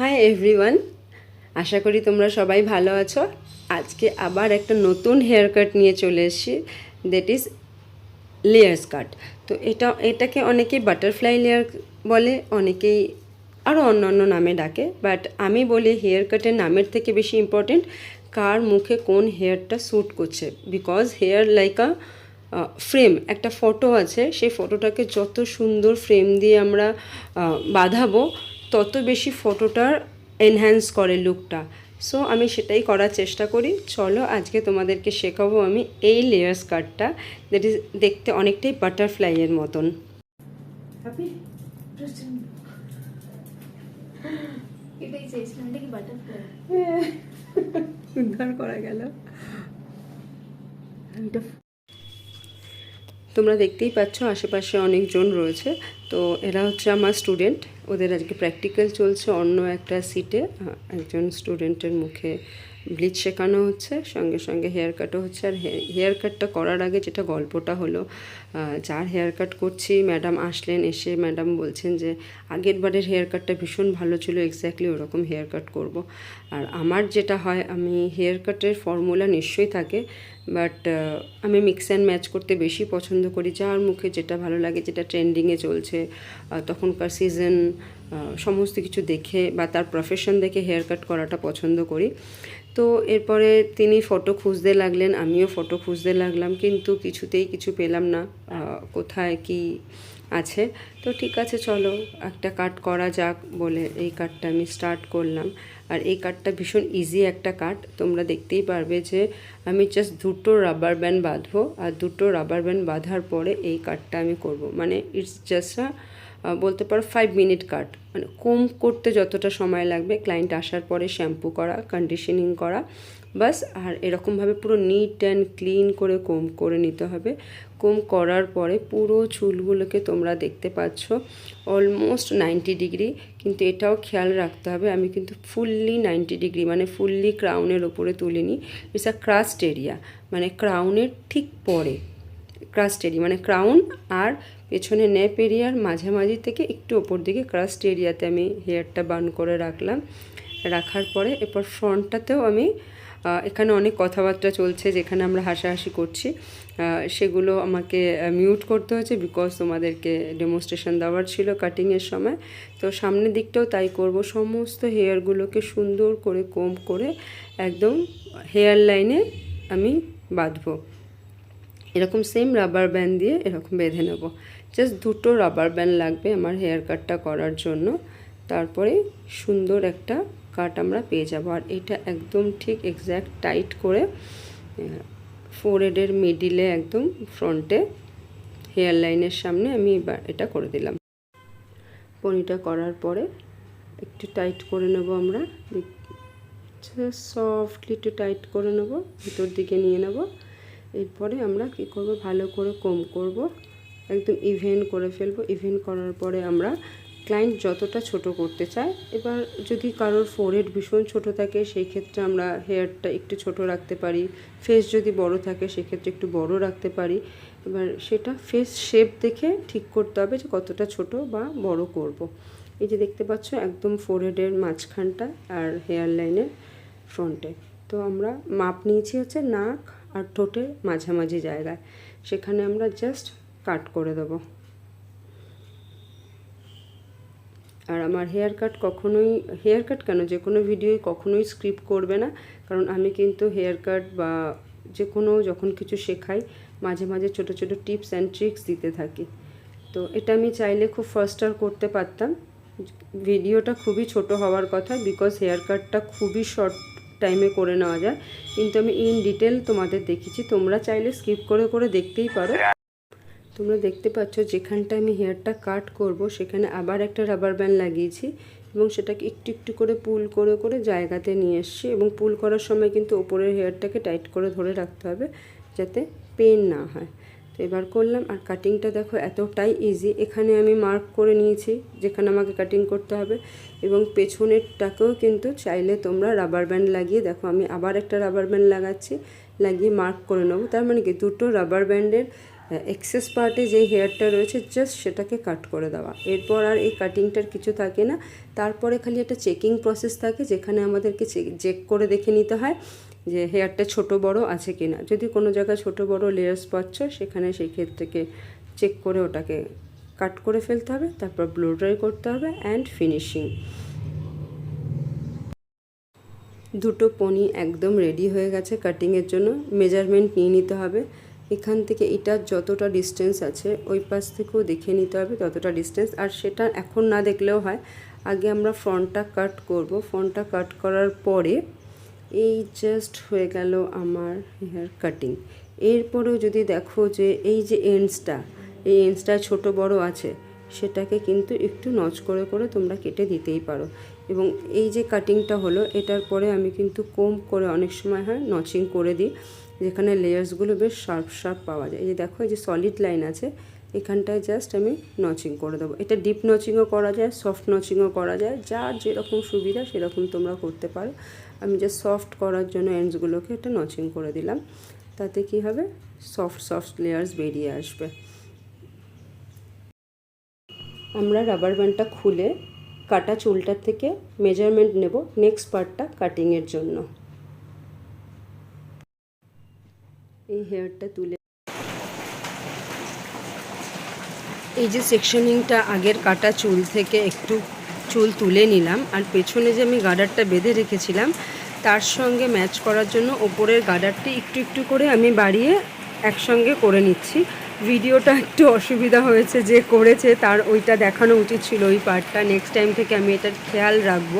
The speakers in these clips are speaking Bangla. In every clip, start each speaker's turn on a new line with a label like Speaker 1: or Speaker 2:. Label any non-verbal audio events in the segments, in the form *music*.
Speaker 1: হাই এভরিওয়ান আশা করি তোমরা সবাই ভালো আছো। আজকে আবার একটা নতুন হেয়ার কাট নিয়ে চলে এসেছি দ্যাট ইজ লেয়ার্স কাট তো এটা, এটাকে অনেকেই বাটারফ্লাই লেয়ার বলে, অনেকেই আরও অন্য অন্য নামে ডাকে। বাট আমি বলি হেয়ার কাটের নামের থেকে বেশি ইম্পর্টেন্ট কার মুখে কোন হেয়ারটা শ্যুট করছে। Because hair like a frame একটা ফটো আছে, সেই ফটোটাকে যত সুন্দর ফ্রেম দিয়ে আমরা বাঁধাবো তত বেশি ফটোটার এনহ্যান্স করে লুকটা সো আমি সেটাই করার চেষ্টা করি। চলো আজকে তোমাদেরকে শেখাবো আমি এই লেয়ার্স কাটটা দ্যাট ইজ দেখতে অনেকটাই বাটারফ্লাইয়ের মতন। উদ্ধার করা গেল। তোমরা দেখতেই পাচ্ছ আশেপাশে অনেকজন রয়েছে। তো এরা হচ্ছে আমার স্টুডেন্ট ওদের আজকে প্র্যাকটিক্যাল চলছে অন্য একটা সিটে একজন স্টুডেন্টের মুখে ব্লিচ শেখানো হচ্ছে, সঙ্গে সঙ্গে হেয়ার কাটও হচ্ছে। আর হেয়ার কাটটা করার আগে যেটা গল্পটা হলো যার হেয়ার কাট করছি ম্যাডাম আসলেন, এসে ম্যাডাম বলছেন যে, আগের বারের হেয়ার কাটটা ভীষণ ভালো ছিল এক্স্যাক্টলি ওরকম হেয়ার কাট করব। আর আমার যেটা হয়, আমি হেয়ার কাটের ফর্মুলা নিশ্চয়ই থাকে বাট আমি মিক্স অ্যান্ড ম্যাচ করতে বেশি পছন্দ করি। যার মুখে যেটা ভালো লাগে, যেটা ট্রেন্ডিংয়ে চলছে তখনকার সিজন সমস্ত কিছু দেখে বা তার প্রফেশন দেখে হেয়ার কাট করাটা পছন্দ করি। তো এরপরে তিনি ফটো খুঁজতে লাগলেন, আমিও ফটো খুঁজতে লাগলাম, কিন্তু কিছুতেই কিছু পেলাম না কোথায় কি আছে। তো ঠিক আছে, চলো একটা কাট করা যাক বলে এই কাটটা আমি স্টার্ট করলাম। আর এই কাটটা ভীষণ ইজি একটা কাট তোমরা দেখতেই পারবে যে আমি জাস্ট দুটো রাবার ব্যান্ড বাঁধবো, আর দুটো রাবার ব্যান্ড বাঁধার পরে এই কাটটা আমি করব। মানে ইটস জাস্ট আ বলতে পারো ফাইভ মিনিট কাট মানে কোম করতে যতটা সময় লাগবে ক্লায়েন্ট আসার পরে শ্যাম্পু করা কন্ডিশনিং করা বাস আর এরকমভাবে পুরো নিট অ্যান্ড ক্লিন করে কোম করে নিতে হবে। কোম করার পরে পুরো চুলগুলোকে তোমরা দেখতে পাচ্ছ অলমোস্ট নাইনটি ডিগ্রি কিন্তু এটাও খেয়াল রাখতে হবে, আমি কিন্তু ফুললি নাইনটি ডিগ্রি মানে ফুললি ক্রাউনের ওপরে তুলিনি। ইটস আ ক্রাস্ট এরিয়া মানে ক্রাউনের ঠিক পরে। ক্রাস্ট এরিয়া মানে ক্রাউন আর পেছনে নেপ এরিয়ার মাঝামাঝি থেকে একটু ওপর দিকে ক্রাস্ট এরিয়াতে আমি হেয়ারটা বান করে রাখলাম। রাখার পরে এরপর ফ্রন্টটাতেও আমি এখানে অনেক কথাবার্তা চলছে যেখানে আমরা হাসাহাসি করছি। সেগুলো আমাকে মিউট করতে হয়েছে বিকজ তোমাদেরকে ডেমনস্ট্রেশন দেওয়ার ছিল কাটিংয়ের সময়। তো সামনের দিকটাও তাই করব। সমস্ত হেয়ারগুলোকে সুন্দর করে কম করে একদম হেয়ার লাইনে আমি বাঁধবো। এরকম সেম রাবার ব্যান্ড দিয়ে এরকম বেঁধে নেব। জাস্ট দুটো রাবার ব্যান্ড লাগবে আমার হেয়ার কাটটা করার জন্য। তারপরে সুন্দর একটা কাট আমরা পেয়ে যাব। আর এটা একদম ঠিক এক্স্যাক্ট টাইট করে ফোরহেডের মিডিলে একদম ফ্রন্টে হেয়ার লাইনের সামনে আমি এটা করে দিলাম। পনিটা করার পরে একটু টাইট করে নেব আমরা। সফটলি একটু টাইট করে নেব, ভিতর দিকে নিয়ে নেব। এরপরে আমরা কি করব? ভালো করে কম করব। একদম ইভেন করে ফেলব। ইভেন করার পরে আমরা ক্লায়েন্ট যতটা ছোট করতে চায়, এবার যদি কারোর ফোরহেড ভীষণ ছোট থাকে, সেই ক্ষেত্রে আমরা হেয়ারটা একটু ছোট রাখতে পারি। ফেস যদি বড় থাকে সেক্ষেত্রে একটু বড় রাখতে পারি। এবার সেটা ফেস শেপ দেখে ঠিক করতে হবে যে কতটা ছোট বা বড় করব। এই যে দেখতে পাচ্ছ, একদম ফোরহেডের মাঝখানটা আর হেয়ার লাইনের ফ্রন্টে তো আমরা মাপ নিয়েছি হচ্ছে নাক আর ঠোঁটের মাঝামাঝি জায়গায়। সেখানে আমরা জাস্ট কাট করে দেবো। আর আমার হেয়ার কাট কখনোই হেয়ার কাট কেন? যে কোনো ভিডিওই কখনোই স্ক্রিপ্ট করবে না। কারণ আমি কিন্তু হেয়ার কাট বা যে কোনো যখন কিছু শেখাই, মাঝে মাঝে ছোট ছোট টিপস অ্যান্ড ট্রিক্স দিতে থাকি। তো এটা আমি চাইলে খুব ফাস্টার করতে পারতাম। ভিডিওটা খুবই ছোট হওয়ার কথা বিকজ হেয়ার কাটটা খুবই শর্ট টাইমে করে নেওয়া যায়। কিন্তু আমি ইন ডিটেল তোমাদের দেখেছি। তোমরা চাইলে স্কিপ করে করে দেখতেই পারো। তোমরা দেখতে পাচ্ছ যেখানটা আমি হেয়ারটা কাট করব, সেখানে আবার একটা রাবার ব্যান্ড লাগিয়েছি এবং সেটাকে একটু একটু করে পুল করে করে জায়গাতে নিয়ে এসছি এবং পুল করার সময় কিন্তু ওপরের হেয়ারটাকে টাইট করে ধরে রাখতে হবে যাতে পেন না হয়। এবার করলাম। আর কাটিংটা দেখো এতটাই ইজি এখানে আমি মার্ক করে নিয়েছি, যেখানে আমাকে কাটিং করতে হবে। এবং পেছনেরটাকেও কিন্তু চাইলে তোমরা রাবার ব্যান্ড লাগিয়ে, দেখো আমি আবার একটা রাবার ব্যান্ড লাগাচ্ছি, লাগিয়ে মার্ক করে নেব। তার মানে কি? দুটো রাবার ব্যান্ডের এক্সেস পার্টে যে হেয়ারটা রয়েছে জাস্ট সেটাকে কাট করে দেওয়া। এরপর আর এই কাটিংটার কিছু থাকে না। তারপরে খালি একটা চেকিং প্রসেস থাকে, যেখানে আমাদেরকে চেক করে দেখে নিতে হয়। যে হেয়ারটা ছোট বড় আছে কি না যদি কোনো জায়গায় ছোট বড় লেয়ার্স পাচ্ছ, সেখানে সেই ক্ষেত্রে চেক করে ওটাকে কাট করে ফেলতে হবে, তারপর ব্লো ড্রাই করতে হবে অ্যান্ড ফিনিশিং দুটো পনি একদম রেডি হয়ে গেছে কাটিংয়ের জন্য। মেজারমেন্ট নিয়ে নিতে হবে। এখান থেকে এটার যতটা ডিস্টেন্স আছে, ওই পাশ থেকেও দেখে নিতে হবে ততটা ডিস্টেন্স আর সেটা এখন না দেখলেও হয়। আগে আমরা ফ্রন্টটা কাট করব। ফ্রন্টটা কাট করার পরে এই জাস্ট হয়ে গেল আমার হেয়ার কাটিং এরপরেও যদি দেখো যে এই যে এন্ডসটা এই এন্ডসটা ছোট বড় আছে, সেটাকে কিন্তু একটু নচ করে করে তোমরা কেটে দিতেই পারো। এবং এই যে কাটিংটা হলো, এটার পরে আমি কিন্তু কম করে অনেক সময় হয় নচিং করে দিই, যেখানে লেয়ার্সগুলো বেশ শার্প শার্প পাওয়া যায়। এই যে দেখো, এই যে সলিড লাইন আছে, এখানটায় জাস্ট আমি নচিং করে দেবো। এটা ডিপ নচিংও করা যায় সফট নচিংও করা যায়, যার যেরকম সুবিধা সেরকম তোমরা করতে পারো। আমি জাস্ট সফট করার জন্য এন্ডসগুলোকে একটা নচিং করে দিলাম। তাতে কি হবে? সফট সফট লেয়ার্স বেরিয়ে আসবে। আমরা রাবার ব্যান্ডটা খুলে কাটা চুলটার থেকে মেজারমেন্ট নেব নেক্সট পার্টটা কাটিংয়ের জন্য। এই হেয়ারটা তুলে এই যে সেকশনিংটা আগের কাটা চুল থেকে একটু চুল তুলে নিলাম আর পেছনে যে আমি গার্ডারটা বেঁধে রেখেছিলাম, তার সঙ্গে ম্যাচ করার জন্য ওপরের গার্ডারটি একটু একটু করে আমি বাড়িয়ে একসঙ্গে করে নিচ্ছি। ভিডিওটা একটু অসুবিধা হয়েছে, যে করেছে তার ওইটা দেখানো উচিত ছিল ওই পার্টটা। নেক্সট টাইম থেকে আমি এটার খেয়াল রাখব।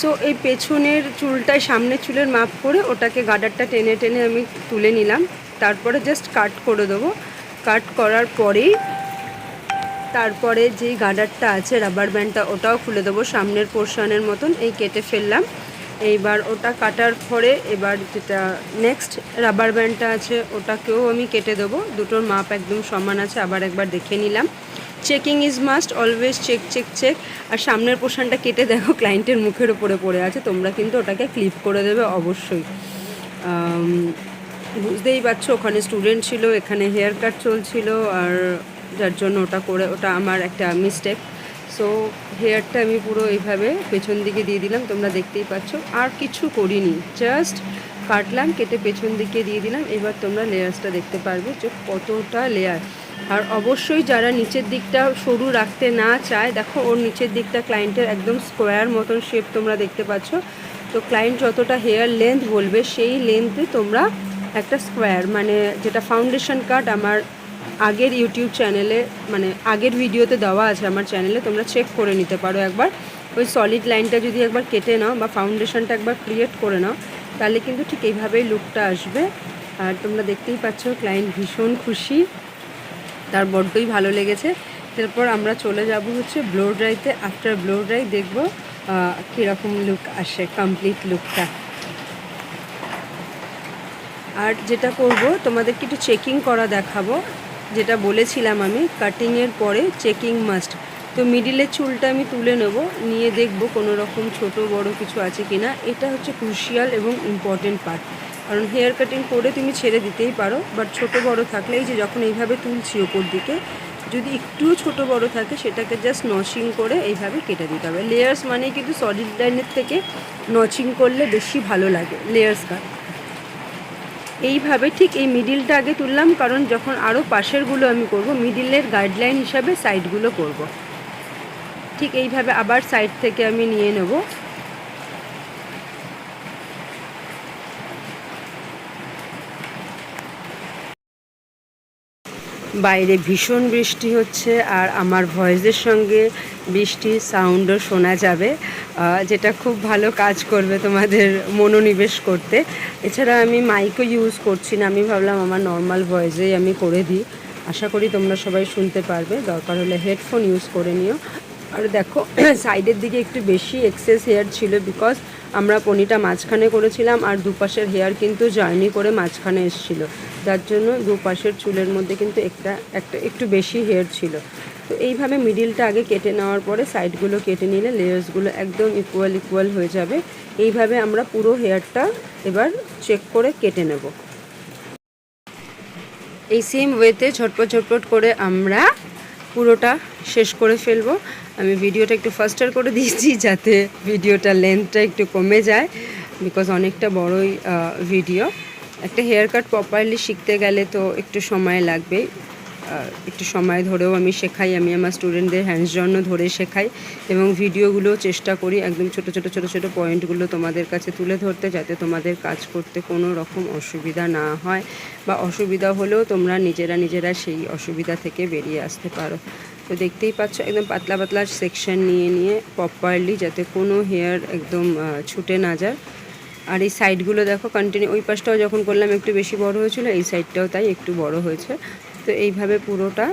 Speaker 1: সো এই পেছনের চুলটায় সামনের চুলের মাপ করে ওটাকে গার্ডারটা টেনে টেনে আমি তুলে নিলাম। তারপরে জাস্ট কাট করে দেবো। কাট করার পরেই তারপরে যেই গার্ডারটা আছে রাবার ব্যান্ডটা ওটাও খুলে দেবো। সামনের পোর্শনের মতন এই কেটে ফেললাম। এইবার ওটা কাটার পরে এবার যেটা নেক্সট রাবার ব্যান্ডটা আছে, ওটাকেও আমি কেটে দেবো। দুটোর মাপ একদম সমান আছে, আবার একবার দেখে নিলাম। Checking is must always check check check আর সামনের পোর্শনটা কেটে দেখো ক্লায়েন্টের মুখের উপরে পড়ে আছে। তোমরা কিন্তু ওটাকে ক্লিপ করে দেবে অবশ্যই। বুঝতেই পারছ, ওখানে স্টুডেন্ট ছিল, এখানে হেয়ার কাট চলছিল, আর যার জন্য ওটা করে, ওটা আমার একটা মিস্টেক সো হেয়ারটা আমি পুরো এইভাবে পেছন দিকে দিয়ে দিলাম, তোমরা দেখতেই পাচ্ছ। আর কিছু করিনি জাস্ট কাটলাম, কেটে পেছন দিকে দিয়ে দিলাম, এবার তোমরা লেয়ার্সটা দেখতে পারবে যে কতটা লেয়ার আর অবশ্যই যারা নিচের দিকটা সরু রাখতে না চায়, দেখো ওর নিচের দিকটা ক্লায়েন্টের একদম স্কোয়ার মতন শেপ তোমরা দেখতে পাচ্ছ। তো ক্লায়েন্ট যতটা হেয়ার লেন্থ বলবে, সেই লেন্থে তোমরা একটা স্কোয়ার মানে যেটা ফাউন্ডেশন কাট আমার আগের ইউটিউব চ্যানেলে মানে আগের ভিডিওতে দেওয়া আছে আমার চ্যানেলে, তোমরা চেক করে নিতে পারো একবার। ওই সলিড লাইনটা যদি একবার কেটে নাও বা ফাউন্ডেশনটা একবার ক্রিয়েট করে নাও, তাহলে কিন্তু ঠিক এইভাবেই লুকটা আসবে। আর তোমরা দেখতেই পাচ্ছ ক্লায়েন্ট ভীষণ খুশি। তার বড্ডই ভালো লেগেছে। তারপর আমরা চলে যাব হচ্ছে ব্লো ড্রাইতে আফটার ব্লো ড্রাই দেখব কীরকম লুক আসে কমপ্লিট লুকটা আর যেটা করব, তোমাদেরকে একটু চেকিং করা দেখাবো। যেটা বলেছিলাম আমি কাটিংয়ের পরে চেকিং মাস্ট তো মিডিলের চুলটা আমি তুলে নেব, নিয়ে দেখব কোনো রকম ছোট বড় কিছু আছে কি না এটা হচ্ছে ক্রুশিয়াল এবং ইম্পর্টেন্ট পার্ট কারণ হেয়ার কাটিং করে তুমি ছেড়ে দিতেই পারো বাট ছোট বড় থাকলে এই যে যখন এইভাবে তুলছি ওপর দিকে, যদি একটুও ছোট বড় থাকে, সেটাকে জাস্ট নচিং করে এইভাবে কেটে দিতে হবে। লেয়ার্স মানে কিন্তু সলিড লাইনের থেকে নচিং করলে বেশি ভালো লাগে লেয়ার্স কাট এইভাবে ঠিক এই মিডিলটা আগে তুললাম, কারণ যখন আরও পাশেরগুলো আমি করব মিডিলের গাইডলাইন হিসাবে সাইডগুলো করব। ঠিক এইভাবে আবার সাইড থেকে আমি নিয়ে নেব বাইরে ভীষণ বৃষ্টি হচ্ছে আর আমার ভয়েসের সঙ্গে বৃষ্টির সাউন্ডও শোনা যাবে যেটা খুব ভালো কাজ করবে তোমাদের মনোনিবেশ করতে। এছাড়া আমি মাইকও ইউজ করছি না, আমি ভাবলাম আমার নর্মাল ভয়েসেই আমি করে দিই। আশা করি তোমরা সবাই শুনতে পারবে, দরকার হলে হেডফোন ইউজ করে নিও। আর দেখো *clears throat* সাইডের দিকে একটু বেশি এক্সেস হেয়ার ছিল বিকজ আমরা পনিটা মাঝখানে করেছিলাম আর দুপাশের হেয়ার কিন্তু জার্নি করে মাঝখানে এসেছিল। যার জন্য দুপাশের চুলের মধ্যে কিন্তু একটা একটা একটু বেশি হেয়ার ছিল। তো এইভাবে মিডিলটা আগে কেটে নেওয়ার পরে সাইডগুলো কেটে নিলে লেয়ার্সগুলো একদম ইকুয়াল ইকুয়াল হয়ে যাবে। এইভাবে আমরা পুরো হেয়ারটা এবার চেক করে কেটে নেব। এই সেম ওয়েতে ঝটপট ঝটপট করে আমরা পুরোটা শেষ করে ফেলব। আমি ভিডিওটা একটু ফাস্টার করে দিয়েছি যাতে ভিডিওটা লেন্থটা একটু কমে যায় বিকজ অনেকটা বড়ই ভিডিও একটা হেয়ার কাট প্রপারলি শিখতে গেলে তো একটু সময় লাগবে। একটু সময় ধরেও আমি শেখাই, আমি আমার স্টুডেন্টদের হ্যান্ডস জন্য ধরে শেখাই এবং ভিডিওগুলো চেষ্টা করি একদম ছোট ছোট ছোট ছোট পয়েন্টগুলো তোমাদের কাছে তুলে ধরতে যাতে তোমাদের কাজ করতে কোনো রকম অসুবিধা না হয় বা অসুবিধা হলেও তোমরা নিজেরা নিজেরা সেই অসুবিধা থেকে বেরিয়ে আসতে পারো। তো দেখতেই পাচ্ছ, একদম পাতলা পাতলা সেকশন নিয়ে নিয়ে প্রপারলি যাতে কোনো হেয়ার একদম ছুটে না যায়। আর এই সাইডগুলো দেখো কন্টিনিউ ওই পাশটাও যখন করলাম একটু বেশি বড় হয়েছিল, এই সাইডটাও তাই একটু বড় হয়েছে। তো এইভাবে পুরোটা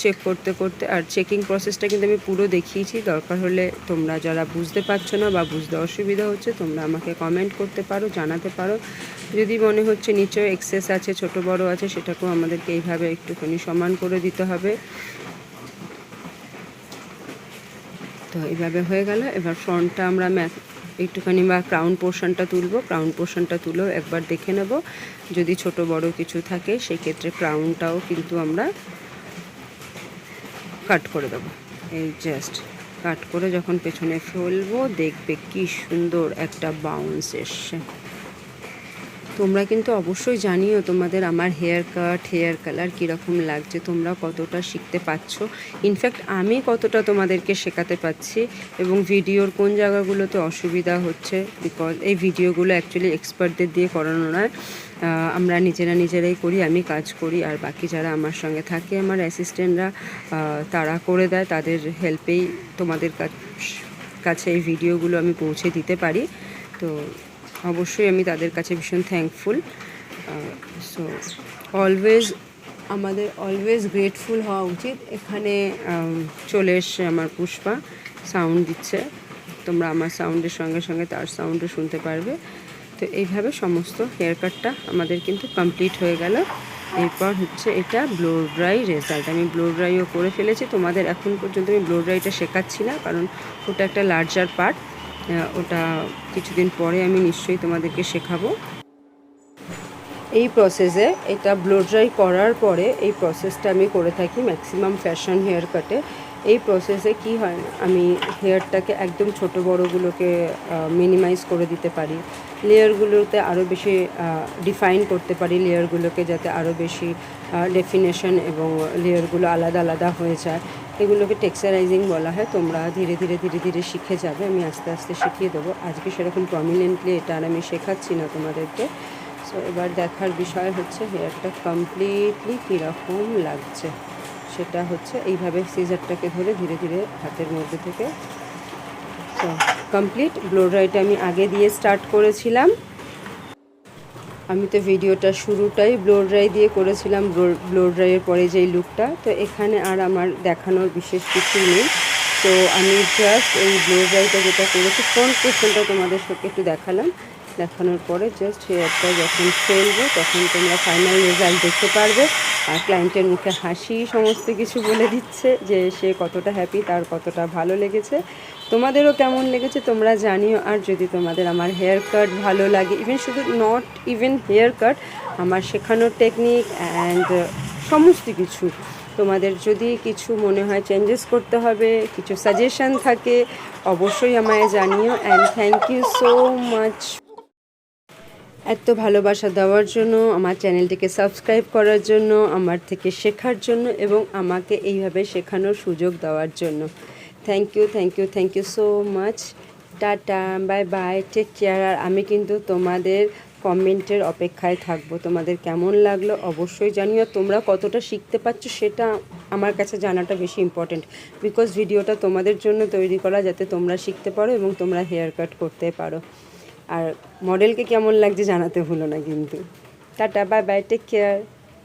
Speaker 1: চেক করতে করতে, আর চেকিং প্রসেসটা কিন্তু আমি পুরো দেখিয়েছি। দরকার হলে তোমরা যারা বুঝতে পারছ না বা বুঝতে অসুবিধা হচ্ছে, তোমরা আমাকে কমেন্ট করতে পারো, জানাতে পারো। যদি মনে হচ্ছে নিচেও এক্সেস আছে, ছোট বড় আছে, সেটাকেও আমাদেরকে এইভাবে একটুখানি সমান করে দিতে হবে। তো এইভাবে হয়ে গেল। এবার ফ্রন্টটা আমরা একটুখানি বা ক্রাউন পোর্শনটা তুলবো ক্রাউন পোর্শনটা তুলেও একবার দেখে নেব। যদি ছোট, বড় কিছু থাকে সেই ক্ষেত্রে ক্রাউনটাও কিন্তু আমরা কাট করে দেবো। এই জাস্ট কাট করে যখন পেছনে ফেলব, দেখবে কি সুন্দর একটা বাউন্স এসছে। তোমরা কিন্তু অবশ্যই জানিও তোমাদের আমার হেয়ার কাট হেয়ার কালার কীরকম লাগছে, তোমরা কতটা শিখতে পারছ। ইনফ্যাক্ট আমি কতটা তোমাদেরকে শেখাতে পাচ্ছি এবং ভিডিওর কোন জায়গাগুলোতে অসুবিধা হচ্ছে বিকজ এই ভিডিওগুলো অ্যাকচুয়ালি এক্সপার্টদের দিয়ে করানো নয়। আমরা নিজেরা নিজেরাই করি, আমি কাজ করি, আর বাকি যারা আমার সঙ্গে থাকে, আমার অ্যাসিস্ট্যান্টরা তারা করে দেয়, তাদের হেল্পেই তোমাদের কাছ- কাছে এই ভিডিওগুলো আমি পৌঁছে দিতে পারি। তো অবশ্যই আমি তাদের কাছে ভীষণ থ্যাঙ্কফুল সো অলওয়েজ আমাদের অলওয়েজ গ্রেটফুল হওয়া উচিত। এখানে চলে এসছে আমার পুষ্পা সাউন্ড দিচ্ছে। তোমরা আমার সাউন্ডের সঙ্গে সঙ্গে তার সাউন্ডও শুনতে পারবে। তো এইভাবে সমস্ত হেয়ার কাটটা আমাদের কিন্তু কমপ্লিট হয়ে গেল। এরপর হচ্ছে এটা ব্লো ড্রাই রেজাল্ট আমি ব্লো ড্রাইও করে ফেলেছি। তোমাদের এখন পর্যন্ত আমি ব্লো ড্রাইটা শেখাচ্ছি না, কারণ ওটা একটা লার্জার পার্ট ওটা কিছুদিন পরে আমি নিশ্চয়ই তোমাদেরকে শেখাবো। এই প্রসেসে এটা ব্লো ড্রাই করার পরে এই প্রসেসটা আমি করে থাকি ম্যাক্সিমাম ফ্যাশন হেয়ার কাটে এই প্রসেসে কি হয়, আমি হেয়ারটাকে একদম ছোট বড়গুলোকে মিনিমাইজ করে দিতে পারি। লেয়ারগুলোতে আরও বেশি ডিফাইন করতে পারি লেয়ারগুলোকে যাতে আরও বেশি ডেফিনেশন এবং লেয়ারগুলো আলাদা আলাদা হয়ে যায়। এগুলোকে টেক্সচারাইজিং বলা হয়, তোমরা ধীরে ধীরে ধীরে ধীরে শিখে যাবে, আমি আস্তে আস্তে শিখিয়ে দেবো। আজকে সেরকম প্রমিনেন্টলি এটা আর আমি শেখাচ্ছি না তোমাদেরকে। সো এবার দেখার বিষয় হচ্ছে হেয়ারটা কমপ্লিটলি কীরকম লাগছে। সেটা হচ্ছে এইভাবে সিজারটাকে ধরে ধীরে ধীরে হাতের মধ্যে থেকে। সো কমপ্লিট ব্লো ড্রাইটা আমি আগে দিয়ে স্টার্ট করেছিলাম। আমি তো ভিডিওটা শুরুটাই ব্লো ড্রাই দিয়ে করেছিলাম ব্লো ড্রাইয়ের পরে যেই লুকটা। তো এখানে আর আমার দেখানোর বিশেষ কিছু নেই। তো আমি জাস্ট এই ব্লো ড্রাইটা যেটা করেছি ফ্রন্ট পোর্শনটা তোমাদের সাথে একটু দেখালাম। দেখানোর পরে জাস্ট হেয়ারটা যখন ফেলব, তখন তোমরা ফাইনাল রেজাল্ট দেখতে পারবে। আর ক্লায়েন্টের মুখে হাসি সমস্ত কিছু বলে দিচ্ছে যে সে কতটা হ্যাপি তার কতটা ভালো লেগেছে। তোমাদেরও কেমন লেগেছে তোমরা জানিও। আর যদি তোমাদের আমার হেয়ার কাট ভালো লাগে ইভেন শুধু নট ইভেন হেয়ার কাট আমার শেখানোর টেকনিক অ্যান্ড সমস্ত কিছু তোমাদের যদি কিছু মনে হয় চেঞ্জেস করতে হবে, কিছু সাজেশন থাকে, অবশ্যই আমায় জানিও। And thank you so much এত ভালোবাসা দেওয়ার জন্য, আমার চ্যানেলটিকে সাবস্ক্রাইব করার জন্য, আমার থেকে শেখার জন্য এবং আমাকে এইভাবে শেখানোর সুযোগ দেওয়ার জন্য। Thank you thank you thank you so much tata bye bye take care আর আমি কিন্তু তোমাদের কমেন্টের অপেক্ষায় থাকব। তোমাদের কেমন লাগল অবশ্যই জানিও। তোমরা কতটা শিখতে পারছ সেটা আমার কাছে জানাটা বেশি ইম্পর্টেন্ট বিকজ ভিডিওটা তোমাদের জন্য তৈরি করা যাতে তোমরা শিখতে পারো এবং তোমরা হেয়ার কাট করতে পারো। আর মডেলকে কেমন লাগছে জানাতে ভুলো না কিন্তু। Tata bye bye take care